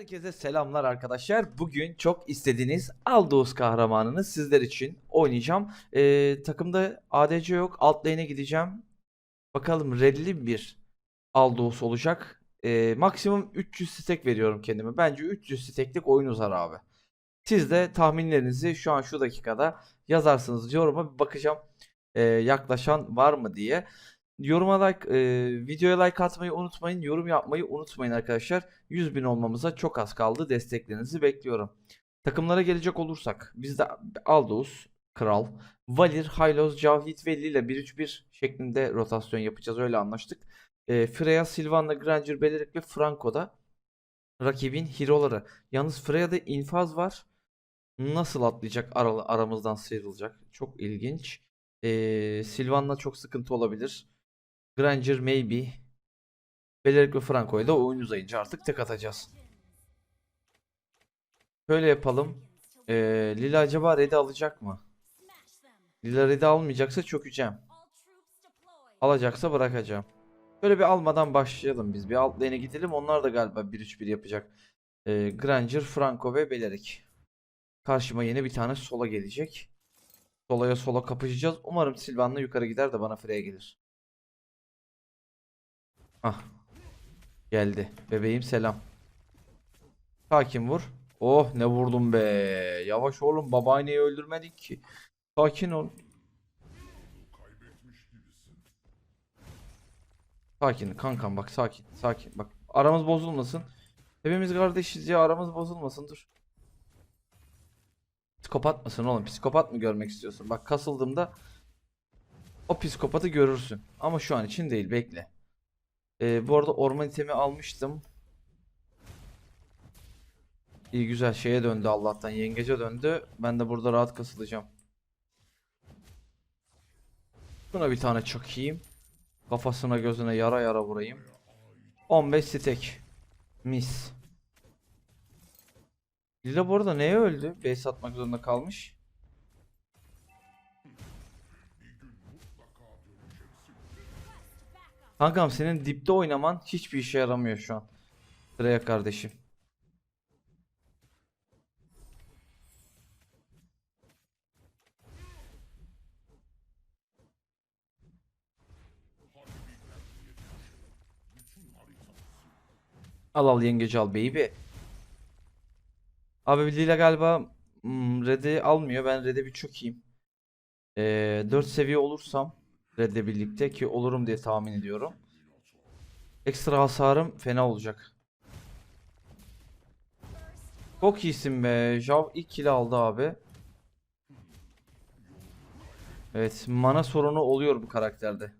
Herkese selamlar arkadaşlar. Bugün çok istediğiniz Aldous kahramanını sizler için oynayacağım. Ee, takımda ADC yok. Alt lane'e gideceğim. Bakalım redli bir Aldous olacak. Ee, maksimum 300 stack veriyorum kendime. Bence 300 stack'lik oyun uzar abi. Siz de tahminlerinizi şu an şu dakikada yazarsınız. Yoruma bir bakacağım. Ee, yaklaşan var mı diye. Yoruma like, e, videoya like atmayı unutmayın. Yorum yapmayı unutmayın arkadaşlar. 100 bin olmamıza çok az kaldı. Desteklerinizi bekliyorum. Takımlara gelecek olursak bizde Aldous, Kral, Valir, Hylos, Cavit ve Lila 1-3-1 şeklinde rotasyon yapacağız. Öyle anlaştık. E, Freya, Sylvanna, Granger, Belirik ve Franco'da rakibin hero'ları. Yalnız Freya'da infaz var. Nasıl atlayacak ara- aramızdan sıyrılacak? Çok ilginç. E, Sylvanna çok sıkıntı olabilir. Granger maybe. Belirik ve Franco'ya da oyun uzayınca artık tek atacağız. Şöyle yapalım. Ee, Lila acaba red'i alacak mı? Lila red'i almayacaksa çökeceğim. Alacaksa bırakacağım. Şöyle bir almadan başlayalım biz. Bir alt lane'e gidelim. Onlar da galiba 1-3-1 yapacak. Ee, Granger, Franco ve Belirik. Karşıma yeni bir tane sola gelecek. Solaya sola kapışacağız. Umarım Sylvan'la yukarı gider de bana Freya gelir. Ah. Geldi. Bebeğim selam. Sakin vur. Oh ne vurdum be. Yavaş oğlum babaanneyi öldürmedik ki. Sakin ol. Sakin kankam bak sakin sakin bak. Aramız bozulmasın. Hepimiz kardeşiz ya aramız bozulmasın dur. Psikopat mısın oğlum? Psikopat mı görmek istiyorsun? Bak kasıldığımda o psikopatı görürsün. Ama şu an için değil bekle. Ee, bu arada orman itemi almıştım. İyi güzel şeye döndü Allah'tan yengece döndü. Ben de burada rahat kasılacağım. Buna bir tane çakayım. Kafasına gözüne yara yara vurayım. 15 stack. Mis. Lila bu arada neye öldü? Base atmak zorunda kalmış. Kankam senin dipte oynaman hiçbir işe yaramıyor şu an. Sıraya kardeşim. Al al yengeci al baby. Abi Lila galiba hmm, Red'i almıyor. Ben Red'e bir çökeyim. Ee, 4 seviye olursam Red'le birlikte ki olurum diye tahmin ediyorum. Ekstra hasarım fena olacak. Çok iyisin be. Jav ilk kill aldı abi. Evet, mana sorunu oluyor bu karakterde.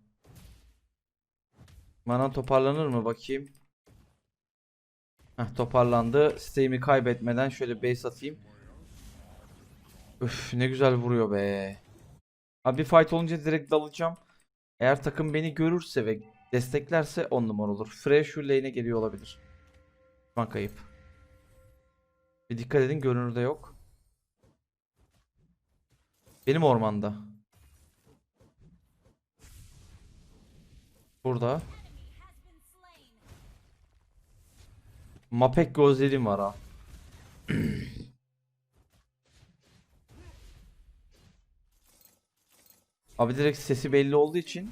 Mana toparlanır mı bakayım? Heh, toparlandı. Steam'i kaybetmeden şöyle base atayım. Üf ne güzel vuruyor be. Abi bir fight olunca direkt dalacağım. Eğer takım beni görürse ve desteklerse 10 numara olur. Freya şu lane'e geliyor olabilir. Şu kayıp. Bir dikkat edin görünürde yok. Benim ormanda. Burada. Mapek gözlerim var ha. Abi direkt sesi belli olduğu için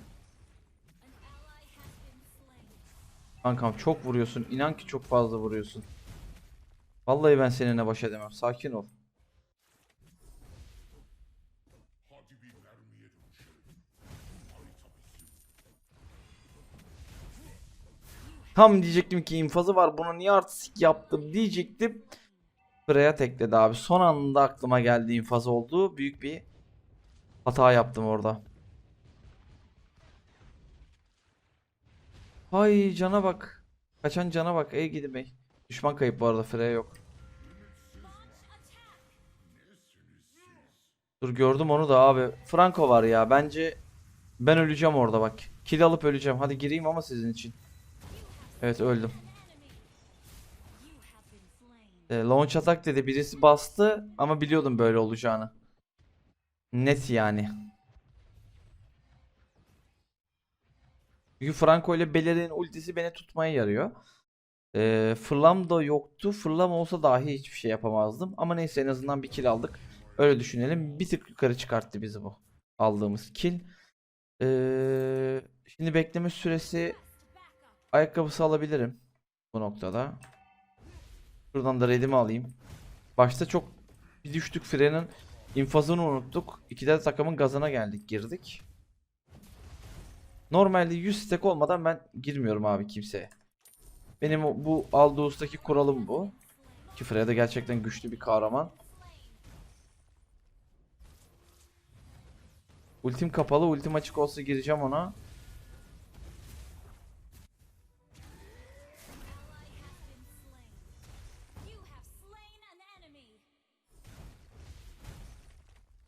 Kankam çok vuruyorsun. İnan ki çok fazla vuruyorsun. Vallahi ben seninle baş edemem. Sakin ol. Tam diyecektim ki infazı var. Bunu niye artistik yaptım diyecektim. Freya tekledi abi. Son anda aklıma geldi infaz olduğu. Büyük bir hata yaptım orada. Hay cana bak. Kaçan cana bak. Ey gidi bey. Düşman kayıp bu arada. Freya yok. Dur gördüm onu da abi. Franco var ya. Bence ben öleceğim orada bak. Kill alıp öleceğim. Hadi gireyim ama sizin için. Evet öldüm. E, launch attack dedi. Birisi bastı ama biliyordum böyle olacağını. Net yani. Çünkü Franco ile Bellerin ultisi beni tutmaya yarıyor. Ee, fırlam da yoktu. Fırlam olsa dahi hiçbir şey yapamazdım. Ama neyse en azından bir kill aldık. Öyle düşünelim. Bir tık yukarı çıkarttı bizi bu. Aldığımız kill. Ee, şimdi bekleme süresi ayakkabısı alabilirim. Bu noktada. Şuradan da redimi alayım. Başta çok bir düştük frenin infazını unuttuk. İkide de takımın gazına geldik girdik. Normalde 100 stack olmadan ben girmiyorum abi kimseye. Benim bu Aldous''daki kuralım bu. Ki Freya gerçekten güçlü bir kahraman. Ultim kapalı, ultim açık olsa gireceğim ona.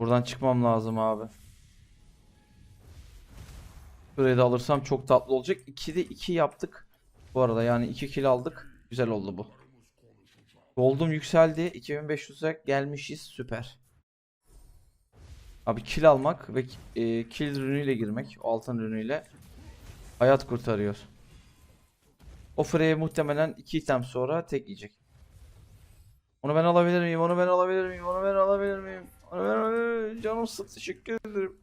Buradan çıkmam lazım abi. Burayı da alırsam çok tatlı olacak. 2'de 2 yaptık. Bu arada yani 2 kill aldık. Güzel oldu bu. Gold'um yükseldi. 2500'e gelmişiz. Süper. Abi kill almak ve e, kill ürünüyle girmek. O altın ürünüyle hayat kurtarıyor. O Freya muhtemelen 2 item sonra tek yiyecek. Onu ben alabilir miyim? Onu ben alabilir miyim? Onu ben alabilir miyim? Canım sık teşekkür ederim.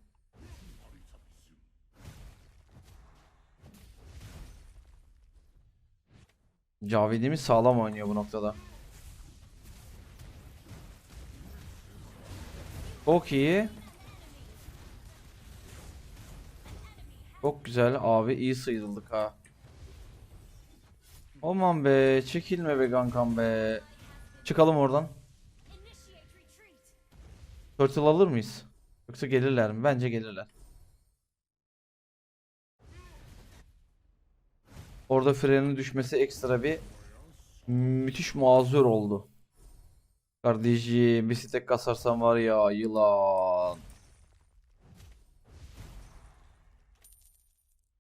Cavidimiz sağlam oynuyor bu noktada. Çok iyi. Çok güzel abi iyi sıyrıldık ha. Aman be çekilme be kankam be. Çıkalım oradan. Turtle alır mıyız? Yoksa gelirler mi? Bence gelirler. Orada frenin düşmesi ekstra bir müthiş muazzur oldu. Kardeşim stek kasarsan var ya yılan.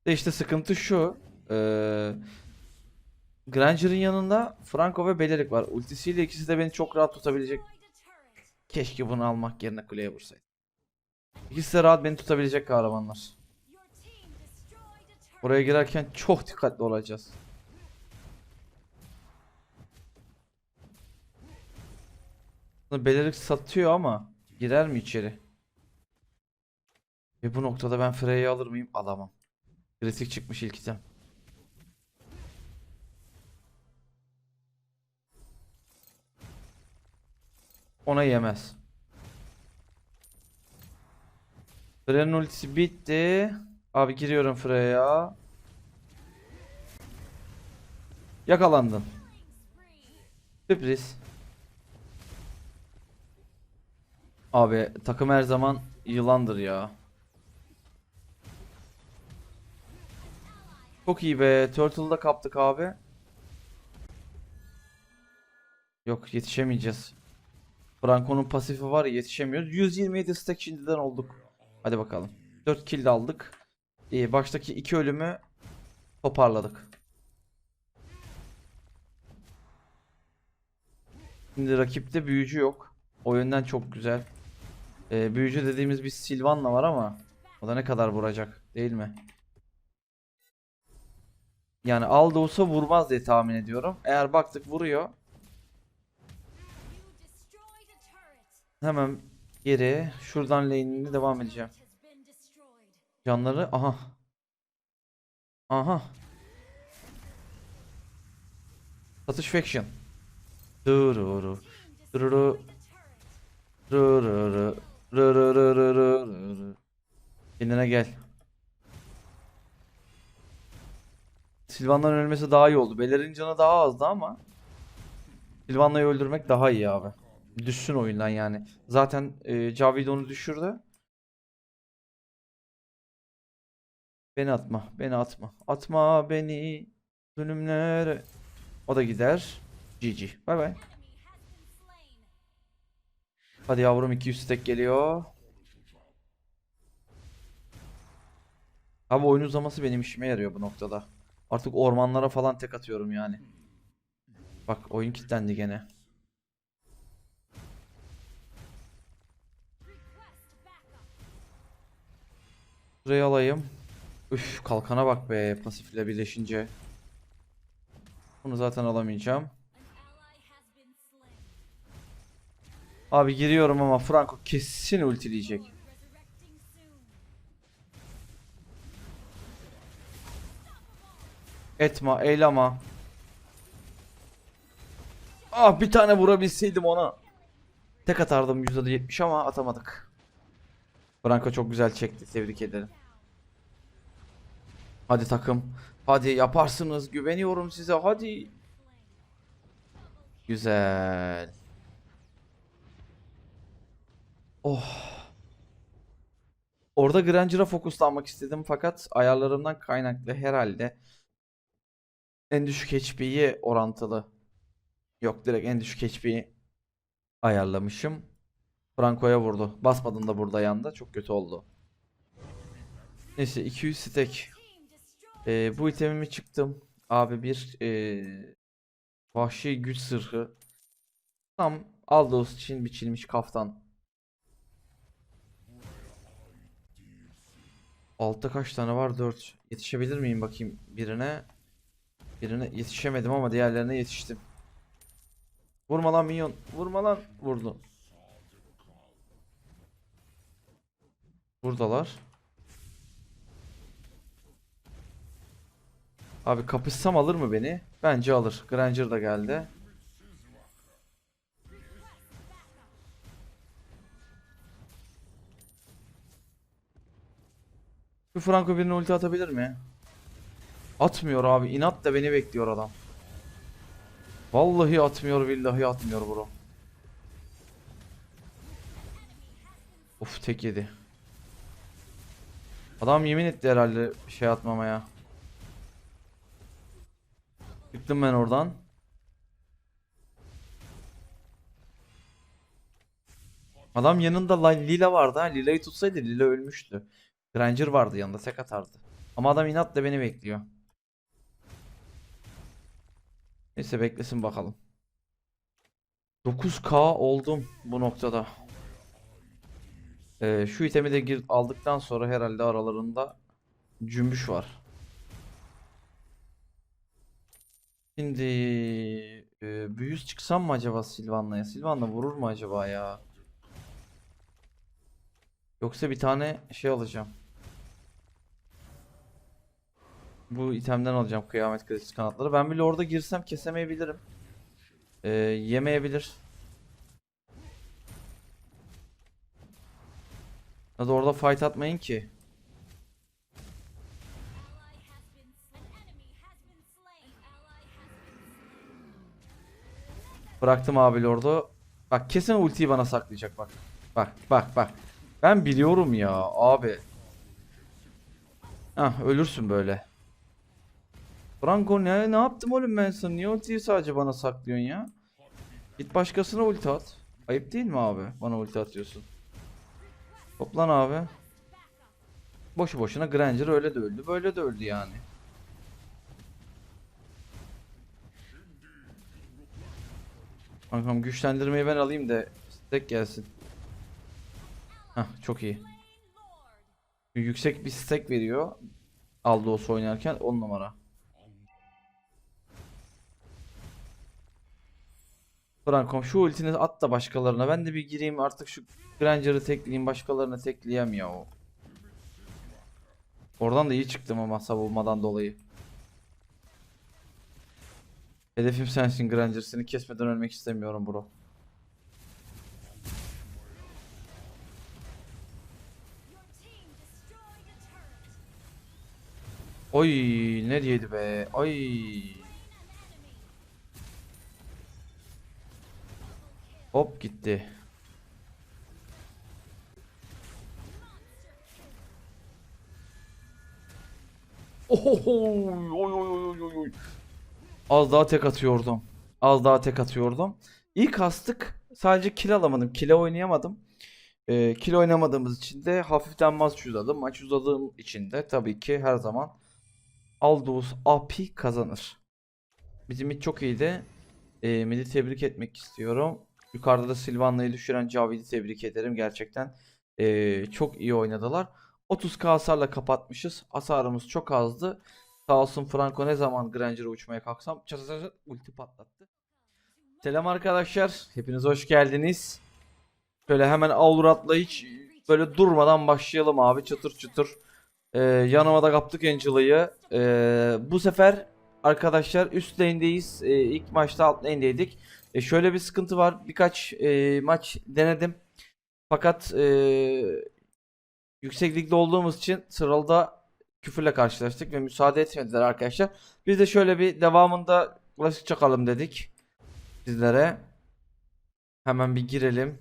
De işte sıkıntı şu. Eee Granger'ın yanında Franco ve Belerik var. Ultisiyle ikisi de beni çok rahat tutabilecek. Keşke bunu almak yerine kuleye vursaydım. İkisi de rahat beni tutabilecek kahramanlar. Buraya girerken çok dikkatli olacağız. Belirik satıyor ama girer mi içeri? Ve bu noktada ben Freya'yı alır mıyım? Alamam. Kritik çıkmış ilk item. Ona yemez. Freya'nın ultisi bitti. Abi giriyorum Freya'ya. Yakalandın. Sürpriz. Abi takım her zaman yılandır ya. Çok iyi be. Turtle'da kaptık abi. Yok yetişemeyeceğiz. Franco'nun pasifi var ya yetişemiyoruz. 127 stack şimdiden olduk. Hadi bakalım. 4 kill aldık. İyi, baştaki iki ölümü toparladık. Şimdi rakipte büyücü yok. O yönden çok güzel. Ee, büyücü dediğimiz bir Sylvan'la var ama o da ne kadar vuracak değil mi? Yani Aldous vurmaz diye tahmin ediyorum. Eğer baktık vuruyor. Hemen geri şuradan lane'ine devam edeceğim. Canları aha. Aha. Satisfaction. Dururu. Dururu. Dururu. Dururu. Kendine gel. Silvan'dan ölmesi daha iyi oldu. Beler'in canı daha azdı ama Silvan'la öldürmek daha iyi abi. Düşsün oyundan yani. Zaten e, Cavid onu düşürdü. Beni atma, beni atma. Atma beni zulümlere. O da gider. GG. Bay bay. Hadi yavrum 200 stack geliyor. Abi oyun uzaması benim işime yarıyor bu noktada. Artık ormanlara falan tek atıyorum yani. Bak oyun kilitlendi gene. Burayı alayım. Üf kalkana bak be pasifle birleşince. Bunu zaten alamayacağım. Abi giriyorum ama Franco kesin ultileyecek. Etma, eylama. Ah bir tane vurabilseydim ona. Tek atardım %70 ama atamadık. Franco çok güzel çekti. Tebrik ederim. Hadi takım. Hadi yaparsınız. Güveniyorum size. Hadi. Güzel. Oh. Orada Granger'a fokuslanmak istedim fakat ayarlarımdan kaynaklı herhalde en düşük HP'yi orantılı. Yok direkt en düşük HP'yi ayarlamışım. Franco'ya vurdu. Basmadın da burada yanda. Çok kötü oldu. Neyse 200 stack. Ee, bu itemimi çıktım. Abi bir ee, vahşi güç sırhı. Tam Aldous için biçilmiş kaftan. Altta kaç tane var? 4. Yetişebilir miyim bakayım birine? Birine yetişemedim ama diğerlerine yetiştim. Vurma lan minyon. Vurma lan. Vurdu. Buradalar. Abi kapışsam alır mı beni? Bence alır. Granger da geldi. Şu Franco birine ulti atabilir mi? Atmıyor abi. İnat da beni bekliyor adam. Vallahi atmıyor billahi atmıyor bro. Of tek yedi. Adam yemin etti herhalde şey atmamaya. Çıktım ben oradan. Adam yanında La- Lila vardı ha. Lila'yı tutsaydı Lila ölmüştü. Granger vardı yanında tek atardı. Ama adam inatla beni bekliyor. Neyse beklesin bakalım. 9k oldum bu noktada. Ee, şu itemi de aldıktan sonra herhalde aralarında cümbüş var. Şimdi e, büyüz çıksam mı acaba Silvan'la ya? Silvan'la vurur mu acaba ya? Yoksa bir tane şey alacağım. Bu itemden alacağım kıyamet kılıç kanatları. Ben bile orada girsem kesemeyebilirim. Ee, yemeyebilir. Hadi orada fight atmayın ki. Bıraktım abi lordu. Bak kesin ultiyi bana saklayacak bak. Bak bak bak. Ben biliyorum ya abi. Hah ölürsün böyle. Franco ne ne yaptım oğlum ben sana? Niye ultiyi sadece bana saklıyorsun ya? Git başkasına ulti at. Ayıp değil mi abi? Bana ulti atıyorsun. Toplan abi. Boşu boşuna Granger öyle de öldü, böyle de öldü yani. Kankam güçlendirmeyi ben alayım da stack gelsin. Hah çok iyi. Yüksek bir stack veriyor. Aldos oynarken 10 numara. Frankom şu ultini at da başkalarına. Ben de bir gireyim artık şu Granger'ı tekleyeyim başkalarına tekleyeyim ya o. Oradan da iyi çıktım ama savunmadan dolayı. Hedefim sensin Granger. Seni kesmeden ölmek istemiyorum bro. Oy ne diyedi be. Ay. Hop gitti. Ohoho, oy, oy, oy, oy, oy. Az daha tek atıyordum. Az daha tek atıyordum. İlk astık. Sadece kill alamadım. Kill oynayamadım. Ee, kill oynamadığımız için de hafiften maç uzadım. Maç uzadığım için de tabii ki her zaman Aldous AP kazanır. Bizim mid çok iyiydi. Ee, mid'i tebrik etmek istiyorum. Yukarıda da Silvanla'yı düşüren Cavid'i tebrik ederim. Gerçekten ee, çok iyi oynadılar. 30k hasarla kapatmışız. Hasarımız çok azdı. Sağ olsun Franco ne zaman Granger'a uçmaya kalksam çat çat çat ulti patlattı. Selam arkadaşlar. Hepiniz hoş geldiniz. Şöyle hemen Alurat'la hiç böyle durmadan başlayalım abi çıtır çıtır. Ee, yanıma da kaptık Angela'yı. Ee, bu sefer arkadaşlar üst lane'deyiz. Ee, ilk maçta alt lane'deydik. E, şöyle bir sıkıntı var. Birkaç e, maç denedim. Fakat e, yüksek olduğumuz için sıralda küfürle karşılaştık ve müsaade etmediler arkadaşlar. Biz de şöyle bir devamında klasik çakalım dedik sizlere. Hemen bir girelim.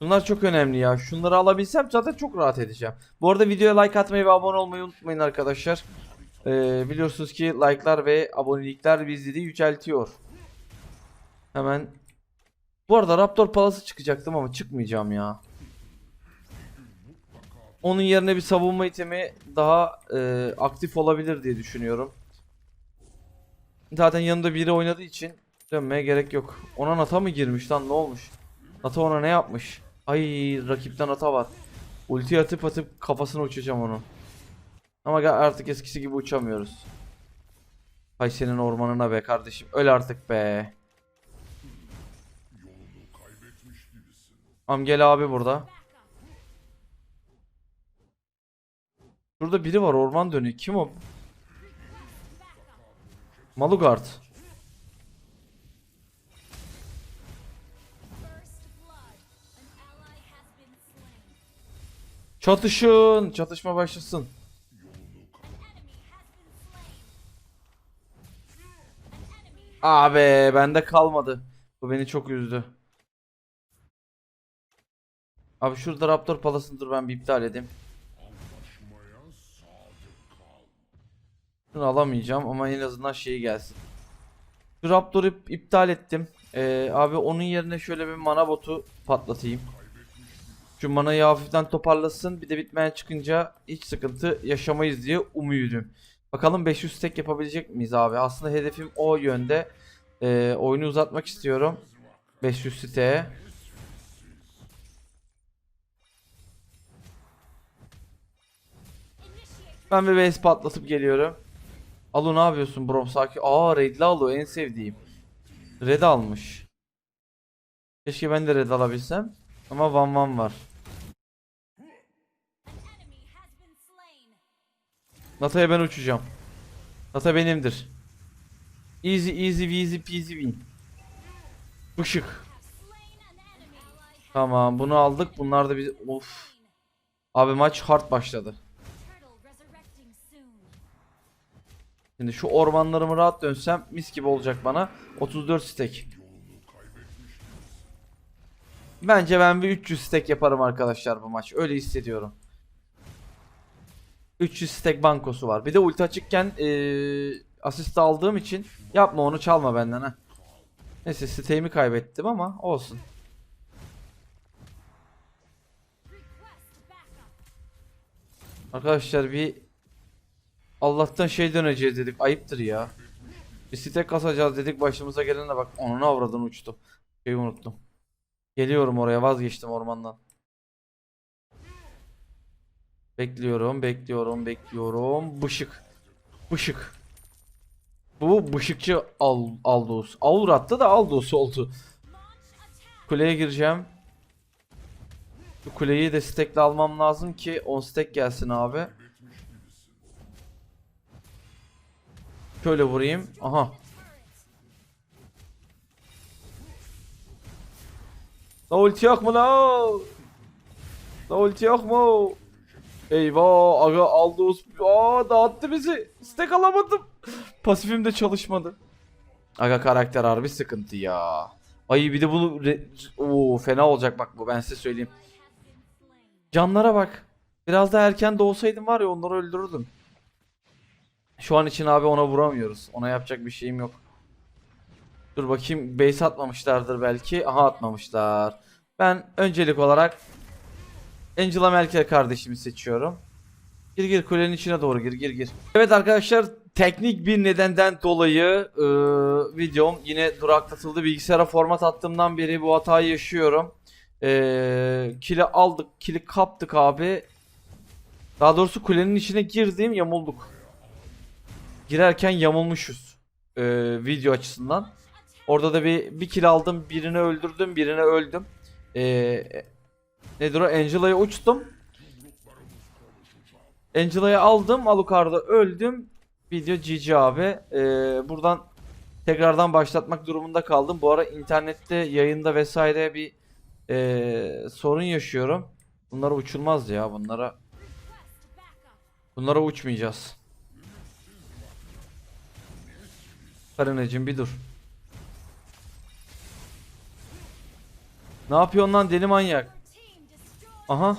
Bunlar çok önemli ya. Şunları alabilsem zaten çok rahat edeceğim. Bu arada videoya like atmayı ve abone olmayı unutmayın arkadaşlar. Ee, biliyorsunuz ki like'lar ve abonelikler bizleri yüceltiyor. Hemen. Bu arada Raptor Palas'ı çıkacaktım ama çıkmayacağım ya. Onun yerine bir savunma itemi daha e, aktif olabilir diye düşünüyorum. Zaten yanında biri oynadığı için dönmeye gerek yok. Ona Nata mı girmiş lan ne olmuş? Nata ona ne yapmış? Ay rakipten Nata var. Ulti atıp atıp kafasına uçacağım onu. Ama artık eskisi gibi uçamıyoruz. Hay senin ormanına be kardeşim. Öl artık be. Am gel abi burada. Şurada biri var orman dönüyor. Kim o? Malugard. Çatışın. Çatışma başlasın. Abi bende kalmadı. Bu beni çok üzdü. Abi şurada Raptor Palas'ını dur ben bir iptal edeyim. Şunu alamayacağım ama en azından şeyi gelsin. Şu Raptor'u ip- iptal ettim. Ee, abi onun yerine şöyle bir mana botu patlatayım. Şu manayı hafiften toparlasın. Bir de bitmeyen çıkınca hiç sıkıntı yaşamayız diye umuyorum. Bakalım 500 stack yapabilecek miyiz abi? Aslında hedefim o yönde. Ee, oyunu uzatmak istiyorum. 500 siteye. Ben bir base patlatıp geliyorum. Alu ne yapıyorsun bro? Sakin. Aa redli Alu en sevdiğim. Red almış. Keşke ben de red alabilsem. Ama Van Van var. Nata'ya ben uçacağım. Nata benimdir. Easy easy easy peasy win. Işık. Tamam bunu aldık. Bunlar da biz... Of. Abi maç hard başladı. Şimdi şu ormanlarımı rahat dönsem mis gibi olacak bana. 34 stack. Bence ben bir 300 stack yaparım arkadaşlar bu maç. Öyle hissediyorum. 300 stack bankosu var. Bir de ulti açıkken eee asist aldığım için yapma onu çalma benden ha. Neyse stack'imi kaybettim ama olsun. Arkadaşlar bir Allah'tan şey döneceğiz dedik. Ayıptır ya. Bir site kasacağız dedik. Başımıza gelene bak. Onun avradını uçtu. Şeyi unuttum. Geliyorum oraya. Vazgeçtim ormandan. Bekliyorum, bekliyorum, bekliyorum. Bışık. Bışık. Bu bışıkçı Al Aldous. Aur attı da Aldous oldu. Kuleye gireceğim. Bu kuleyi de stack'le almam lazım ki 10 stack gelsin abi. Şöyle vurayım. Aha. La ulti yok mu la? La ulti yok mu? Eyvah aga Aldous Aa dağıttı bizi. Stack alamadım. Pasifim de çalışmadı. Aga karakter harbi sıkıntı ya. Ay bir de bunu Oo fena olacak bak bu ben size söyleyeyim. Canlara bak. Biraz daha erken doğsaydım var ya onları öldürürdüm. Şu an için abi ona vuramıyoruz. Ona yapacak bir şeyim yok. Dur bakayım base atmamışlardır belki. Aha atmamışlar. Ben öncelik olarak Angela Merkel kardeşimi seçiyorum. Gir gir kulenin içine doğru gir gir gir. Evet arkadaşlar teknik bir nedenden dolayı e, videom yine duraklatıldı. Bilgisayara format attığımdan beri bu hatayı yaşıyorum. E, kili aldık, kili kaptık abi. Daha doğrusu kulenin içine girdim yamulduk. Girerken yamulmuşuz e, video açısından. Orada da bir bir kill aldım, birini öldürdüm, birini öldüm. E, nedir o? Angela'ya uçtum. Angela'yı aldım, Alucard'da öldüm. Video GG abi. E, buradan tekrardan başlatmak durumunda kaldım. Bu ara internette, yayında vesaire bir e, sorun yaşıyorum. Bunlara uçulmaz ya, bunlara bunlara uçmayacağız. Karinacığım bir dur. Ne yapıyorsun lan deli manyak? Aha.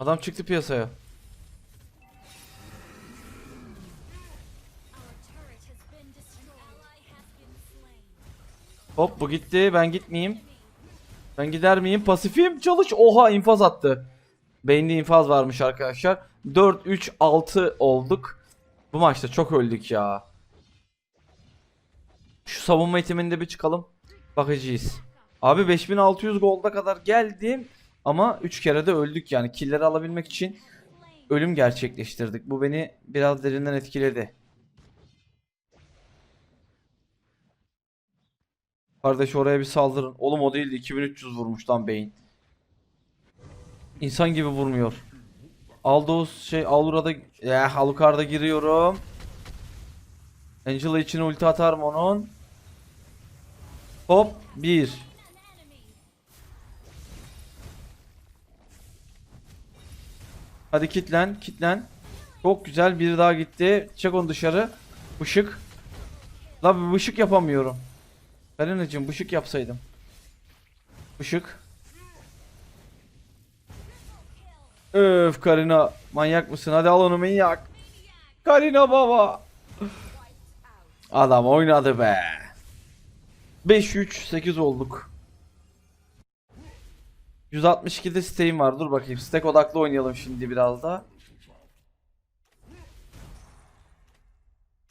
Adam çıktı piyasaya. Hop bu gitti. Ben gitmeyeyim. Ben gider miyim? Pasifim çalış. Oha infaz attı. Beyinde infaz varmış arkadaşlar. 4 3 6 olduk. Bu maçta çok öldük ya. Şu savunma itiminde bir çıkalım. Bakacağız. Abi 5600 golda kadar geldim ama 3 kere de öldük yani. Killleri alabilmek için ölüm gerçekleştirdik. Bu beni biraz derinden etkiledi. Kardeş oraya bir saldırın. Oğlum o değildi 2300 vurmuş lan beyin. İnsan gibi vurmuyor. Aldos şey Aura'da eh Alucard'a giriyorum. Angela için ulti atar mı onun? Hop 1 Hadi kitlen kitlen. Çok güzel biri daha gitti. Çek onu dışarı. Işık. La bir ışık yapamıyorum. Karinacığım ışık yapsaydım. Işık. Öf Karina manyak mısın? Hadi al onu manyak. Karina baba. Adam oynadı be. 5-3-8 olduk. 162'de steam var. Dur bakayım. Stack odaklı oynayalım şimdi biraz da.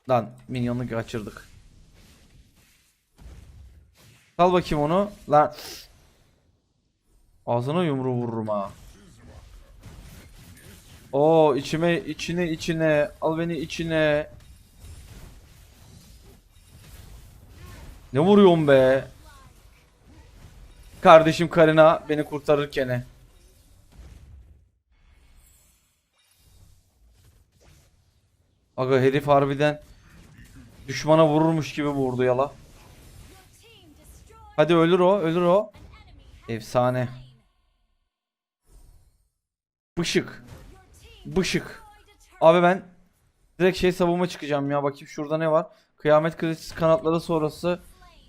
Lan minyonu kaçırdık. Sal bakayım onu. Lan. Ağzına yumruğu vururum ha. Oo içime içine içine al beni içine. Ne vuruyorsun be? Kardeşim Karina beni kurtarırken. Aga herif harbiden düşmana vururmuş gibi vurdu yala. Hadi ölür o, ölür o. Efsane. Bışık. Bışık. Abi ben direkt şey savunma çıkacağım ya. Bakayım şurada ne var. Kıyamet kılıç kanatları sonrası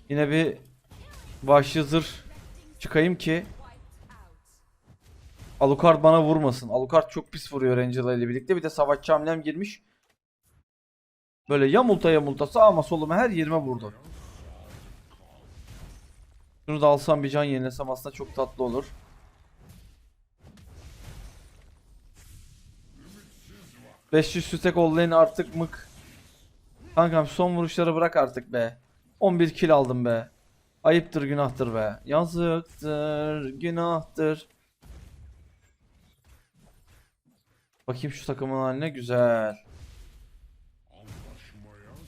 yine bir vahşi zırh çıkayım ki Alucard bana vurmasın. Alucard çok pis vuruyor Angela ile birlikte. Bir de savaşçı hamlem girmiş. Böyle yamulta yamulta sağıma soluma her yerime vurdu. Şunu da alsam bir can yenilesem aslında çok tatlı olur. Beş yüz sütek ollayın artık mık. Kankam son vuruşları bırak artık be. 11 kill aldım be. Ayıptır günahtır be. Yazıktır günahtır. Bakayım şu takımın haline güzel.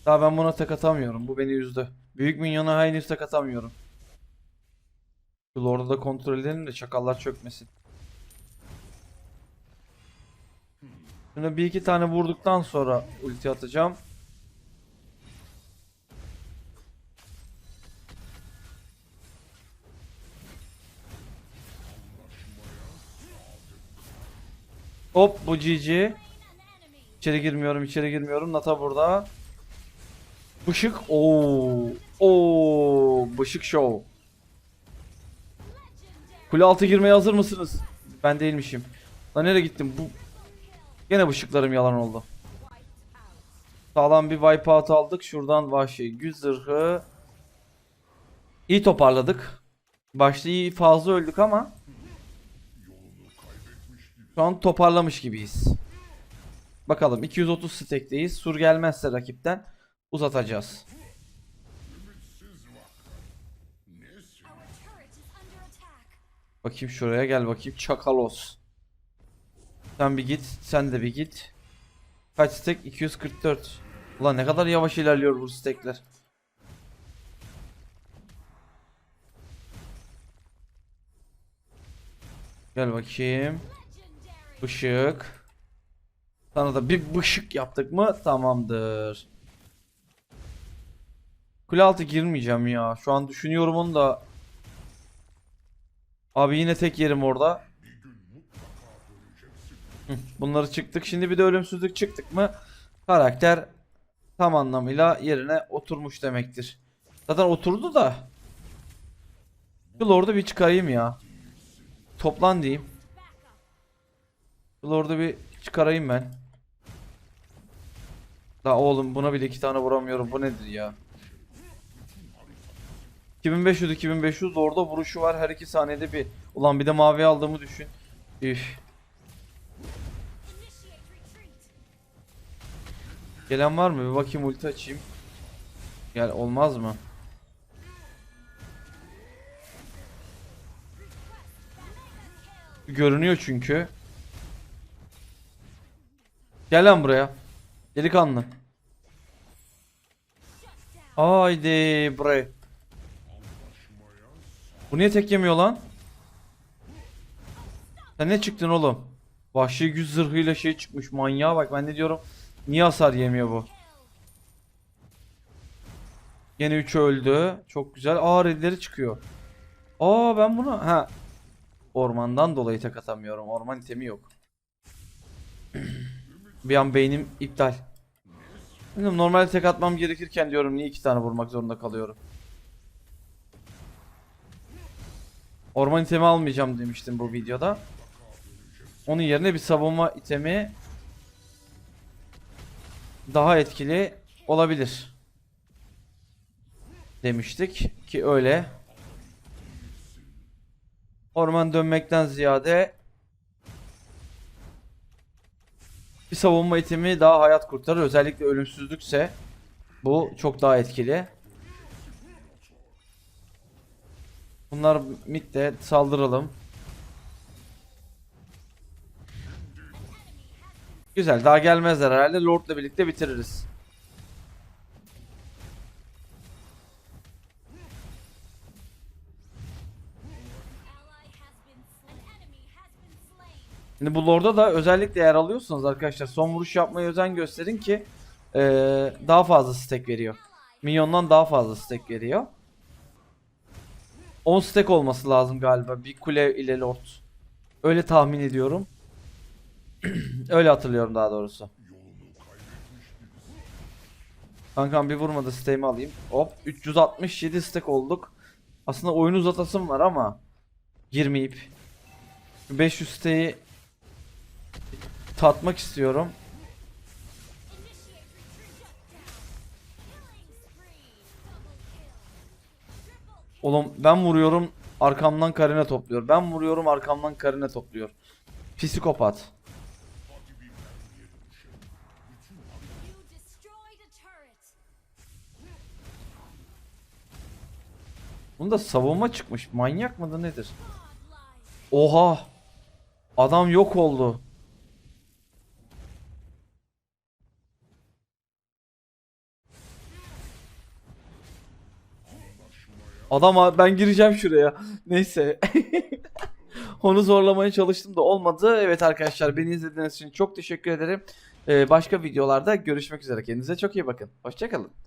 Daha ben buna tek atamıyorum. Bu beni üzdü. Büyük minyona henüz tek atamıyorum. Şu Lord'u da kontrol edelim de çakallar çökmesin. Şuna bir iki tane vurduktan sonra ulti atacağım. Hop bu GG. İçeri girmiyorum, içeri girmiyorum. Nata burada. Bışık. Oo. Oo, Bışık show. Kule altı girmeye hazır mısınız? Ben değilmişim. Lan nereye gittim? Bu Gene bışıklarım yalan oldu. Sağlam bir wipeout aldık. Şuradan vahşi güz zırhı. İyi toparladık. Başta iyi fazla öldük ama şu an toparlamış gibiyiz. Bakalım 230 stack'teyiz. Sur gelmezse rakipten uzatacağız. Bakayım şuraya gel bakayım. Çakalos. Sen bir git. Sen de bir git. Kaç stack? 244. Ulan ne kadar yavaş ilerliyor bu stackler. Gel bakayım. Işık. Sana da bir ışık yaptık mı tamamdır. Kule altı girmeyeceğim ya. Şu an düşünüyorum onu da. Abi yine tek yerim orada. Bunları çıktık. Şimdi bir de ölümsüzlük çıktık mı karakter tam anlamıyla yerine oturmuş demektir. Zaten oturdu da. Şu Lord'u bir çıkarayım ya. Toplan diyeyim. Şu Lord'u bir çıkarayım ben. La oğlum buna bile iki tane vuramıyorum. Bu nedir ya? 2500 2500 Lord'a vuruşu var her iki saniyede bir. Ulan bir de mavi aldığımı düşün. Üf. Gelen var mı? Bir bakayım ulti açayım. Gel olmaz mı? Görünüyor çünkü. Gel lan buraya. Delikanlı. Haydi buraya. Bu niye tek yemiyor lan? Sen ne çıktın oğlum? Vahşi güç zırhıyla şey çıkmış manyağa bak ben ne diyorum. Niye hasar yemiyor bu? Yine 3 öldü. Çok güzel. Aa redleri çıkıyor. Aa ben bunu ha ormandan dolayı tek atamıyorum. Orman itemi yok. Bir an beynim iptal. Bilmiyorum, Normalde tek atmam gerekirken diyorum niye iki tane vurmak zorunda kalıyorum. Orman itemi almayacağım demiştim bu videoda. Onun yerine bir savunma itemi daha etkili olabilir. Demiştik ki öyle. Orman dönmekten ziyade bir savunma itemi daha hayat kurtarır. Özellikle ölümsüzlükse bu çok daha etkili. Bunlar midde saldıralım. Güzel daha gelmezler herhalde. Lord'la birlikte bitiririz. Şimdi bu Lord'a da özellikle eğer alıyorsanız arkadaşlar son vuruş yapmaya özen gösterin ki eee, daha fazla stack veriyor. Minyondan daha fazla stack veriyor. 10 stack olması lazım galiba bir kule ile Lord. Öyle tahmin ediyorum. Öyle hatırlıyorum daha doğrusu. Kankam bir vurmadı stack'imi alayım. Hop 367 stack olduk. Aslında oyun uzatasım var ama girmeyip 500 stack'i tatmak istiyorum. Oğlum ben vuruyorum arkamdan karine topluyor. Ben vuruyorum arkamdan karine topluyor. Psikopat. Bunda savunma çıkmış. Manyak mıdır nedir? Oha. Adam yok oldu. Adam ben gireceğim şuraya. Neyse. Onu zorlamaya çalıştım da olmadı. Evet arkadaşlar beni izlediğiniz için çok teşekkür ederim. Ee, başka videolarda görüşmek üzere. Kendinize çok iyi bakın. Hoşçakalın.